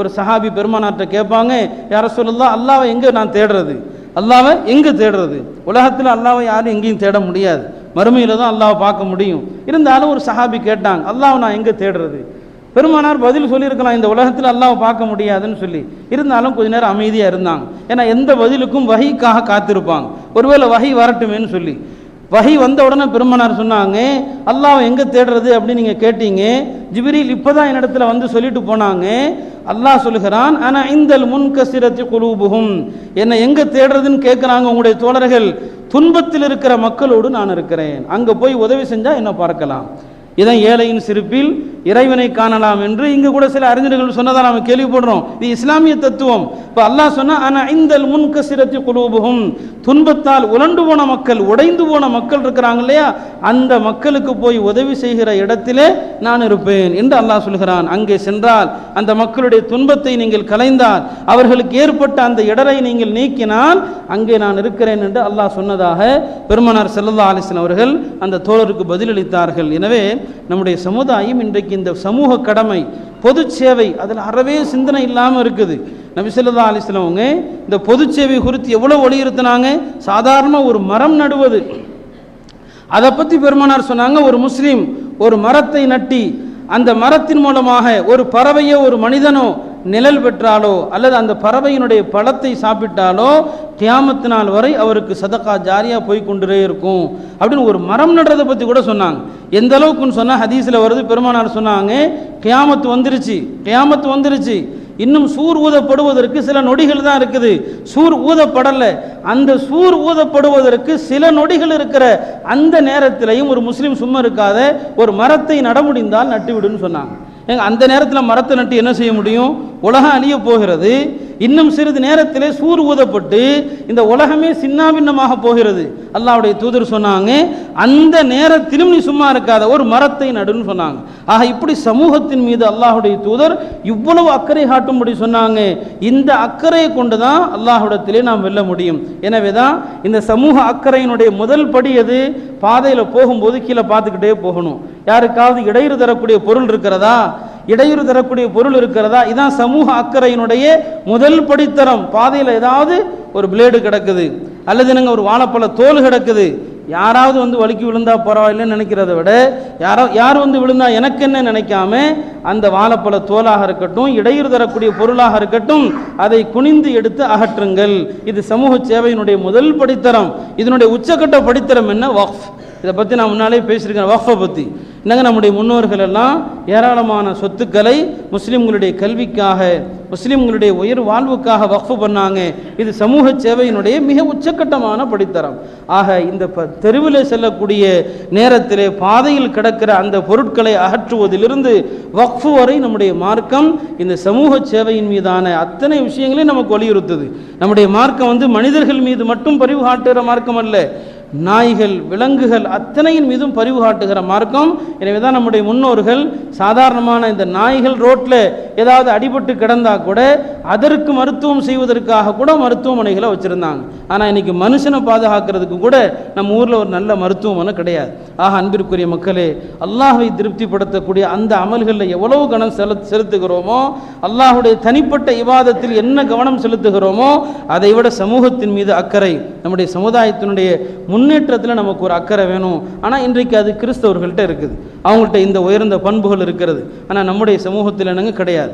ஒரு சஹாபி பெருமானார்கிட்ட கேட்பாங்க யார சொல்லலாம் அல்லாவை எங்கே நான் தேடுறது? அல்லாவை எங்கே தேடுறது? உலகத்தில் அல்லாவை யாரும் எங்கேயும் தேட முடியாது. மறுமையில் தான் அல்லாவை பார்க்க முடியும். இருந்தாலும் ஒரு சஹாபி கேட்டாங்க அல்லாவை நான் எங்கே தேடுறது? பெருமானார் பதில் சொல்லியிருக்கலாம் இந்த உலகத்தில் அல்லாவை பார்க்க முடியாதுன்னு சொல்லி. இருந்தாலும் கொஞ்ச நேரம் அமைதியாக இருந்தாங்க. ஏன்னா எந்த பதிலுக்கும் வகைக்காக காத்திருப்பாங்க. ஒருவேளை வகை வரட்டுமேன்னு சொல்லி. வகை வந்த உடனே பெருமானார் சொன்னாங்க அல்லாவை எங்கே தேடுறது? அப்படின்னு நீங்கள் கேட்டீங்க. ஜிபிரில் இப்போதான் என்னிடத்துல வந்து சொல்லிட்டு போனாங்க. அல்லாஹ் சொல்லுகிறான் ஆனால் இந்தல் முன்கசிரத்தி குலூபுகும் என்னை எங்கே தேடுறதுன்னு கேட்குறாங்க உங்களுடைய தோழர்கள்? துன்பத்தில் இருக்கிற மக்களோடு நான் இருக்கிறேன். அங்கே போய் உதவி செஞ்சால் என்ன பார்க்கலாம்? இதான் ஏழையின் சிரிப்பில் இறைவனை காணலாம் என்று இங்கு கூட சில அறிஞர்கள் சொன்னதை நாம் கேள்விப்படுறோம். இது இஸ்லாமிய தத்துவம். இப்போ அல்லாஹ் சொன்னா ஆனால் இந்த முன்கசிரத்தி குழுபுகும் துன்பத்தால் உலண்டு போன மக்கள் உடைந்து போன மக்கள் இருக்கிறாங்க இல்லையா? அந்த மக்களுக்கு போய் உதவி செய்கிற இடத்திலே நான் இருப்பேன் என்று அல்லாஹ் சொல்கிறான். அங்கே சென்றால் அந்த மக்களுடைய துன்பத்தை நீங்கள் கலைந்தால் அவர்களுக்கு ஏற்பட்ட அந்த இடரை நீங்கள் நீக்கினால் அங்கே நான் இருக்கிறேன் என்று அல்லாஹ் சொன்னதாக பெருமனார் செல்லல்லா அலிஸ்லாம் அவர்கள் அந்த தோழருக்கு பதிலளித்தார்கள். எனவே நம்முடைய சமுதாயம் இன்றைக்கு இந்த சமூக கடமை பொது சேவை அதில் அறவே சிந்தனை இல்லாமல் இருக்குது. நபிசல்லா அலிஸ்லவங்க இந்த பொது சேவை குறித்து எவ்வளோ வலியுறுத்தினாங்க சாதாரணமாக ஒரு மரம் நடுவது. அதை பற்றி பெருமானார் சொன்னாங்க ஒரு முஸ்லீம் ஒரு மரத்தை நட்டி அந்த மரத்தின் மூலமாக ஒரு பறவையோ ஒரு மனிதனோ நிழல் பெற்றாலோ அல்லது அந்த பறவையினுடைய பழத்தை சாப்பிட்டாலோ கியாமத்து நாள் வரை அவருக்கு சதக்கா ஜாரியாக போய் கொண்டே இருக்கும். அப்படின்னு ஒரு மரம் நடுறதை பற்றி கூட சொன்னாங்க. எந்த அளவுக்குன்னு சொன்னால் ஹதீஸில் வருது பெருமானார் சொன்னாங்க கியாமத்து வந்துருச்சு கியாமத்து வந்துருச்சு. இன்னும் சூர் ஊதப்படுவதற்கு சில நொடிகள் தான் இருக்குது. சூர் ஊதப்படலை. அந்த சூர் ஊதப்படுவதற்கு சில நொடிகள் இருக்கிற அந்த நேரத்திலையும் ஒரு முஸ்லீம் சும்மா இருக்காத ஒரு மரத்தை நட முடிந்தால் நட்டுவிடுன்னு சொன்னாங்க. அந்த நேரத்தில் மரத்தை நட்டு என்ன செய்ய முடியும்? உலகம் அழிய போகிறது. இன்னும் சிறிது நேரத்திலே சூர் ஊதப்பட்டு இந்த உலகமே சின்னாபின்னமாக போகிறது. அல்லாவுடைய தூதர் சொன்னாங்க அந்த நேரத்திலும் நீ சும்மா இருக்காத ஒரு மரத்தை நடுன்னு சொன்னாங்க. ஆக இப்படி சமூகத்தின் மீது அல்லாஹுடைய தூதர் இவ்வளவு அக்கறை காட்டும்படி சொன்னாங்க. இந்த அக்கறையை கொண்டு தான் அல்லாஹுடத்திலே நாம் வெல்ல முடியும். எனவே தான் இந்த சமூக அக்கறையினுடைய முதல் படி எது? பாதையில் போகும்போது கீழே பார்த்துக்கிட்டே போகணும். யாருக்காவது இடையூறு தரக்கூடிய பொருள் இருக்கிறதா? இடையூறு தரக்கூடிய பொருள் இருக்கிறதா? இதான் சமூக அக்கறையினுடைய முதல் படித்தரம். பாதையில் ஏதாவது ஒரு பிளேடு கிடக்குது. அல்லது நாங்கள் ஒரு வாழைப்பழ தோல் கிடக்குது. யாராவது வந்து வழுக்கி விழுந்தா பரவாயில்லைன்னு நினைக்கிறத விட யாரோ யார் வந்து விழுந்தா எனக்கு என்ன நினைக்காம அந்த வாழைப்பழ தோலாக இருக்கட்டும் இடையூறு தரக்கூடிய பொருளாக இருக்கட்டும் அதை குனிந்து எடுத்து அகற்றுங்கள். இது சமூக சேவையினுடைய முதல் படித்தரம். இதனுடைய உச்சக்கட்ட படித்தரம் என்ன? வக்ஃப். இதை பற்றி நான் முன்னாலே பேசியிருக்கேன் வஃபை பற்றி என்னங்க நம்முடைய முன்னோர்கள் எல்லாம் ஏராளமான சொத்துக்களை முஸ்லீம்களுடைய கல்விக்காக முஸ்லீம்களுடைய உயர் வாழ்வுக்காக வஃபு பண்ணாங்க. இது சமூக சேவையினுடைய மிக உச்சக்கட்டமான படித்தரம். ஆக இந்த ப- செல்லக்கூடிய நேரத்திலே பாதையில் கிடக்கிற அந்த பொருட்களை அகற்றுவதிலிருந்து வக்ஃபு வரை நம்முடைய மார்க்கம் இந்த சமூக சேவையின் மீதான அத்தனை விஷயங்களையும் நமக்கு வலியுறுத்துது. நம்முடைய மார்க்கம் வந்து மனிதர்கள் மீது மட்டும் பரிவு காட்டுகிற மார்க்கம் அல்ல. நாய்கள் விலங்குகள் அத்தனையின் மீதும் பரிவு காட்டுகிற மார்க்கம். எனவே தான் நம்முடைய முன்னோர்கள் சாதாரணமான இந்த நாய்கள் ரோட்டில் ஏதாவது அடிபட்டு கிடந்தா கூட அதற்கு மருத்துவம் செய்வதற்காக கூட மருத்துவமனைகளை வச்சுருந்தாங்க. ஆனால் இன்னைக்கு மனுஷனை பாதுகாக்கிறதுக்கு கூட நம்ம ஊரில் ஒரு நல்ல மருத்துவமனை கிடையாது. ஆக அன்பிற்குரிய மக்களே அல்லாஹை திருப்திப்படுத்தக்கூடிய அந்த அமல்களில் எவ்வளவு கவனம் செலுத் செலுத்துகிறோமோ அல்லாஹுடைய தனிப்பட்ட இவாதத்தில் என்ன கவனம் செலுத்துகிறோமோ அதை விட சமூகத்தின் மீது அக்கறை நம்முடைய சமுதாயத்தினுடைய முன்னேற்றத்தில் நமக்கு ஒரு அக்கறை வேணும். ஆனால் இன்றைக்கு அது கிறிஸ்தவர்கள்ட்ட இருக்குது. அவங்கள்ட்ட இந்த உயர்ந்த பண்புகள் இருக்கிறது. ஆனால் நம்முடைய சமூகத்தில் என்னங்க கிடையாது.